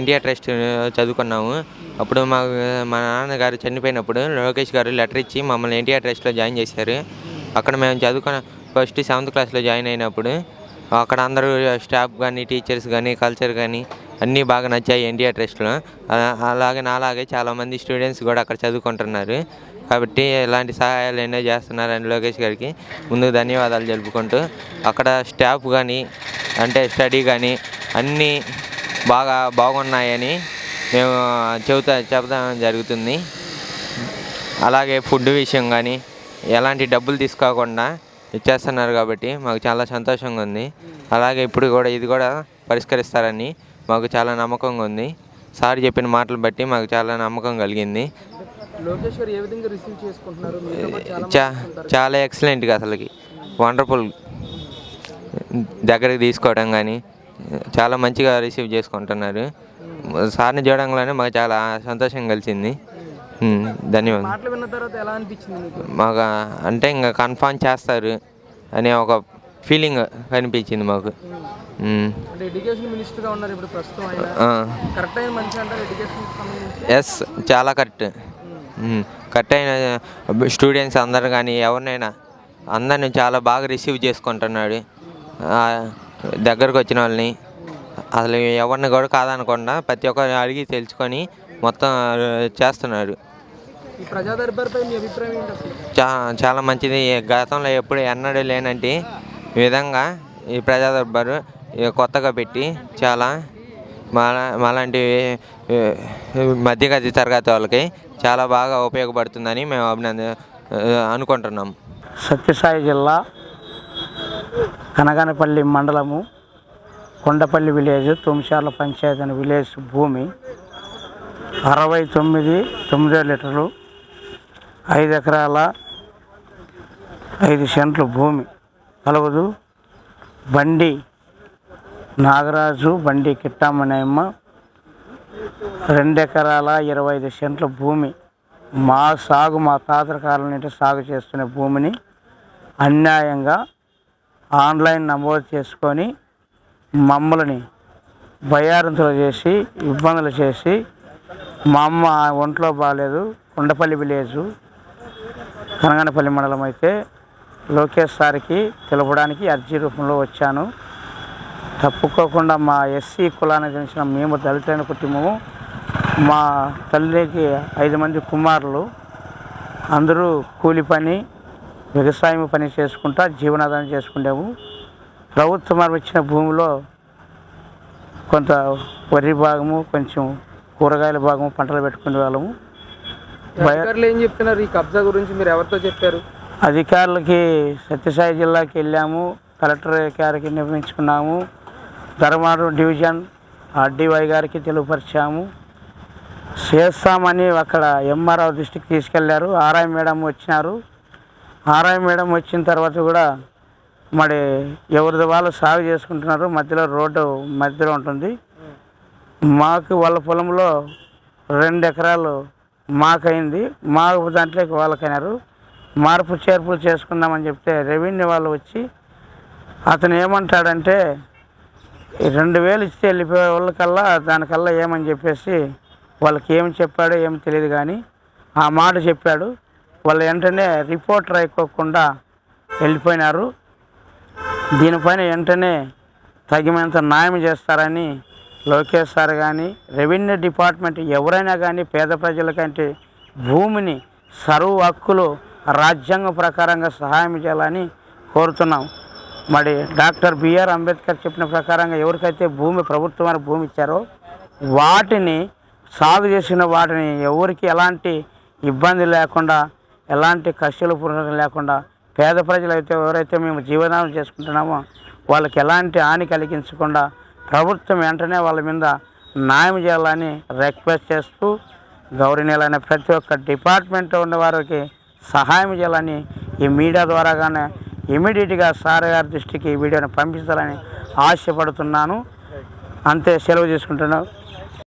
NTR trust చదువుకున్నాము. అప్పుడు మా మా నాన్నగారు చనిపోయినప్పుడు లోకేష్ గారు లెటర్ ఇచ్చి మమ్మల్ని ఎన్టీఆర్ ట్రస్ట్లో జాయిన్ చేశారు. అక్కడ మేము చదువుకున్న ఫస్ట్ సెవెంత్ క్లాస్లో జాయిన్ అయినప్పుడు అక్కడ అందరూ స్టాఫ్ కానీ టీచర్స్ కానీ కల్చర్ కానీ అన్నీ బాగా నచ్చాయి ఎన్టీఆర్ ట్రస్ట్లో అలాగే నాలాగే చాలామంది స్టూడెంట్స్ కూడా అక్కడ చదువుకుంటున్నారు. కాబట్టి ఇలాంటి సహాయాలు ఎన్నో చేస్తున్నారని లోకేష్ గారికి ముందు ధన్యవాదాలు జరుపుకుంటూ అక్కడ స్టాఫ్ కానీ అంటే స్టడీ కానీ అన్నీ బాగా బాగున్నాయని మేము చెబుతా చెప్పడం జరుగుతుంది. అలాగే ఫుడ్ విషయం కానీ ఎలాంటి డబ్బులు తీసుకోకుండా ఇచ్చేస్తున్నారు కాబట్టి మాకు చాలా సంతోషంగా ఉంది. అలాగే ఇప్పుడు కూడా ఇది కూడా పరిష్కరిస్తారని మాకు చాలా నమ్మకంగా ఉంది. సార్ చెప్పిన మాటలు బట్టి మాకు చాలా నమ్మకం కలిగింది. చాలా ఎక్సలెంట్గా అసలుకి. వండర్ఫుల్. దగ్గరికి తీసుకోవడం కానీ చాలా మంచిగా రిసీవ్ చేసుకుంటున్నారు. సార్ని చూడంగానే మాకు చాలా సంతోషం కలిసింది. ధన్యవాదాలు. మీకు? అంటే ఇంకా కన్ఫామ్ చేస్తారు అనే ఒక ఫీలింగ్ కనిపించింది మాకు. ఎస్ చాలా కరెక్ట్. కరెక్ట్ అయిన స్టూడెంట్స్ అందరు కానీ ఎవరినైనా అందరిని చాలా బాగా రిసీవ్ చేసుకుంటున్నాడు. దగ్గరకు వచ్చిన వాళ్ళని. అసలు ఎవరిని కూడా కాదనకుండా ప్రతి ఒక్కరిని అడిగి తెలుసుకొని మొత్తం చేస్తున్నాడు ఈ ప్రజా దర్బార్పై మీ అభిప్రాయం ఏంటి అసలు? చా చాలా మంచిది. గతంలో ఎప్పుడు ఎన్నడూ లేనంటి ఈ విధంగా ఈ ప్రజా దర్బారు ఈ కొత్తగా పెట్టి చాలా మాలా మాలాంటి మధ్యగతి తరగతి వాళ్ళకి చాలా బాగా ఉపయోగపడుతుందని మేము అభినంద అనుకుంటున్నాం. సత్యసాయి జిల్లా కనగనపల్లి మండలము కొండపల్లి విలేజ్ తుమ్షార్ల పంచాయతీ అనే విలేజ్ భూమి అరవై తొమ్మిది తొమ్మిదో లీటర్లు ఐదు ఎకరాల ఐదు సెంట్లు భూమి. కలగదు బండి నాగరాజు బండి కిట్టామనేమ్మ రెండు ఎకరాల ఇరవై ఐదు సెంట్ల భూమి. మా సాగు మా తాతల కాలం నుండి సాగు చేస్తున్న భూమిని అన్యాయంగా ఆన్లైన్ నమోదు చేసుకొని మమ్మల్ని భయారంతులు చేసి ఇబ్బందులు చేసి మా అమ్మ ఒంట్లో బాగాలేదు కొండపల్లి విలేజు కనగనపల్లి మండలం అయితే లోకేష్ సార్కి తెలపడానికి అర్జీ రూపంలో వచ్చాను. తప్పుకోకుండా మా ఎస్సీ కులానికి చెందిన మేము దళితులైన కుటుంబము మా తల్లికి ఐదు మంది కుమారులు అందరూ కూలి పని వ్యవసాయం పని చేసుకుంటా జీవనాధారం చేసుకునేము ప్రభుత్వం ఇచ్చిన భూమిలో కొంత వరి భాగము కొంచెం కూరగాయల భాగము పంటలు పెట్టుకునే వాళ్ళము. అధికారులు ఏం చెప్తున్నారు? ఈ కబ్జా గురించి మీరు ఎవరితో చెప్పారు? అధికారులకి సత్యసాయి జిల్లాకి వెళ్ళాము కలెక్టర్ గారికి నిర్మించుకున్నాము ధర్మారం డివిజన్ ఆర్డీవై గారికి తెలియపరిచాము. చేస్తామని అక్కడ ఎంఆర్ఓ దృష్టికి తీసుకెళ్ళారు. ఆర్ఐ మేడం వచ్చినారు. ఆర్ఐ మేడం వచ్చిన తర్వాత కూడా మరి ఎవరిది వాళ్ళు సాగు చేసుకుంటున్నారు మధ్యలో రోడ్డు మధ్యలో ఉంటుంది. మాకు వాళ్ళ పొలంలో రెండు ఎకరాలు మాకైంది. మాకు దాంట్లోకి వాళ్ళకైనారు. మార్పు చేర్పులు చేసుకుందామని చెప్తే రెవెన్యూ వాళ్ళు వచ్చి అతను ఏమంటాడంటే రెండు వేలు ఇస్తే వెళ్ళిపోయే వాళ్ళకల్లా దానికల్లా ఏమని చెప్పేసి వాళ్ళకి ఏం చెప్పాడో ఏం తెలియదు కానీ ఆ మాట చెప్పాడు. వాళ్ళు వెంటనే రిపోర్టర్ అయిపోకుండా వెళ్ళిపోయినారు. దీనిపైన వెంటనే తగినంత న్యాయం చేస్తారని లోకేష్ సార్ కానీ రెవెన్యూ డిపార్ట్మెంట్ ఎవరైనా కానీ పేద ప్రజలకంటే భూమిని సరువు హక్కులు రాజ్యాంగ ప్రకారంగా సహాయం చేయాలని కోరుతున్నాం. మరి డాక్టర్ బిఆర్ అంబేద్కర్ చెప్పిన ప్రకారంగా ఎవరికైతే భూమి ప్రభుత్వం వారు భూమి ఇచ్చారో వాటిని సాగు చేసిన వాటిని ఎవరికి ఎలాంటి ఇబ్బంది లేకుండా ఎలాంటి కష్టాలు పురుగు లేకుండా పేద ప్రజలు అయితే ఎవరైతే మేము జీవనాలు చేసుకుంటున్నామో వాళ్ళకి ఎలాంటి హాని కలిగించకుండా ప్రభుత్వం వెంటనే వాళ్ళ మీద న్యాయం చేయాలని రిక్వెస్ట్ చేస్తూ గౌరవనీయులైన ప్రతి ఒక్క డిపార్ట్మెంట్ ఉన్న వారికి సహాయం చేయాలని ఈ మీడియా ద్వారాగానే ఇమీడియట్గా సార్ గారి దృష్టికి ఈ వీడియోని పంపించాలని ఆశపడుతున్నాను. అంతే సెలవు చేసుకుంటున్నాను